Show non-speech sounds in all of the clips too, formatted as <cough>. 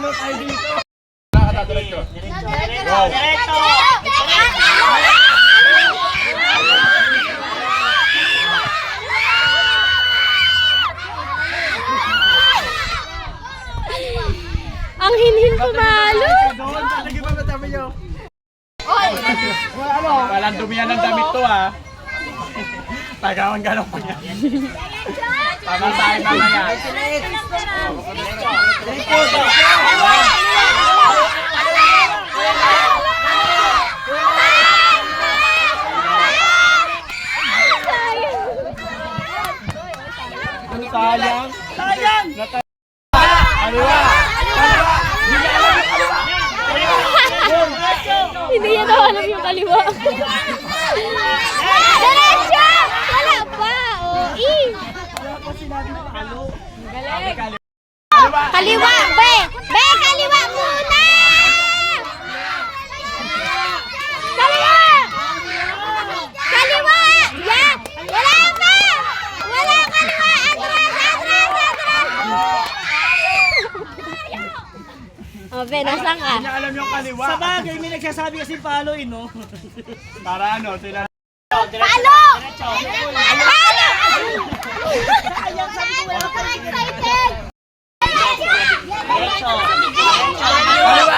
Talo tayo dito. Diretso. Diretso. Ang hinhin pumalo. Ba matabi nyo? Ano? Walang dumihan ng damit to ah. Tagawan ka lang pa yan. Tama tayo mamaya. Sayang? Sayang! Kaliwa! Kaliwa! Hindi niya daw alam yung kaliwa. Diretso! Wala pa. Oh, eh. Sabi kaliwa. Kaliwa! Kaliwa, be! Be, kaliwa muna! Kaliwa! Kaliwa! Yan! Wala pa! Wala kaliwa! Atras, atras, atras! Oh, be, nasan ka? Hindi niya alam yung kaliwa. Sa bagay, may nagsasabi kasi palo eh, no? Para ano, sila Palo! Palo! Excited! Diretso. Kaliwa!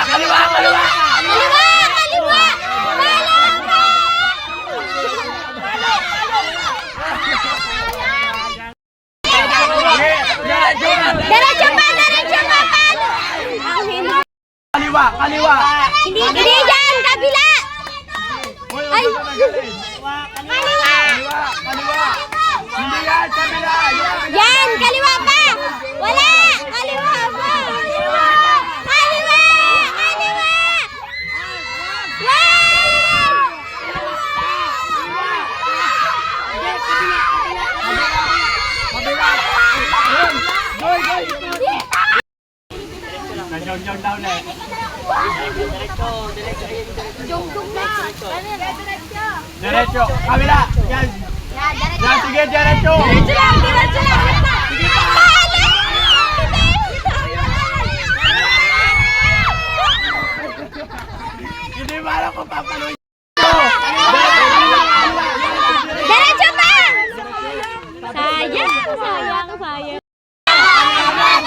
Kaliwa! Kaliwa! Kaliwa! Kaliwa! Palo ka! Sige! Diretso na! Diretso pa! Diretso pa! Palo! Ang hindi. Kaliwa! Kaliwa! Hindi, hindi dyan! Kabila! Ay! Kaliwa! Kaliwa! Kaliwa! Hindi yan! Kabila! Yan! Kaliwa pa! Wala! Kaliwa pa! Kaliwa! Kaliwa! Wow! Kabila! Yun! Goy! Diretso. Diretso. Jungkong na! Diretso! Diretso! Kabila! Yan! Yan! Sige! Diretso! Diretso lang! Diretso lang! Sige pa! Hindi ba alam kung papaluin Diretso pa! Sayang! Sayang! Sayang! Kanan!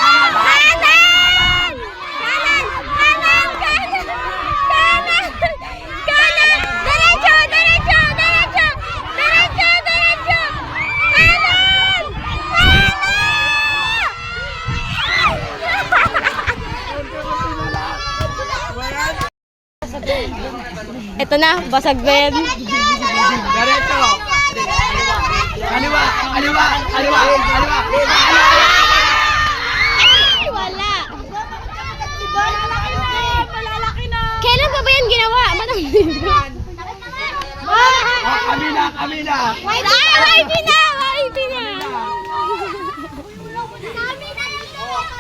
Kanan! Kanan! Kanan! Kanan! Kanan! Diretso! Diretso! Diretso! Diretso! Diretso! Kanan! Kanan! Ito na, basag Ben. Diretso! Kaliwa! Kaliwa! Kaliwa! Ay, wala. Kailan pa ba yan ginawa? Oh, kami na! Kami na! Ay, YP na! YP na!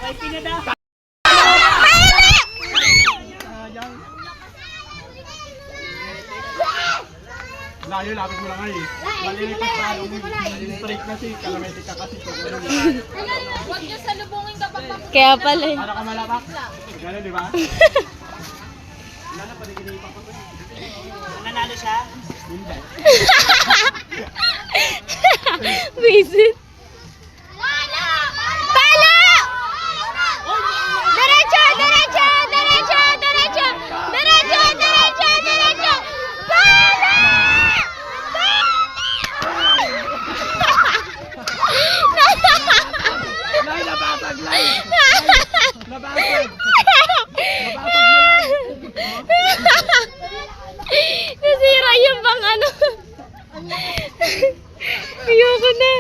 Ay, pinada. Sayang. Layo, lapit mo lang ay. Malilipat pa. Straight na si Calamity ka kasi. Kaya pala eh. Para ka malapak. Gano'n, di ba? <laughs> Nanalo siya? Hindi. <laughs> Visit. Palo! Diretso! Diretso! Diretso! Diretso! Diretso! Diretso! Diretso! Palo! Lai, nabasag! Nasira yung bang ano. Ayoko na.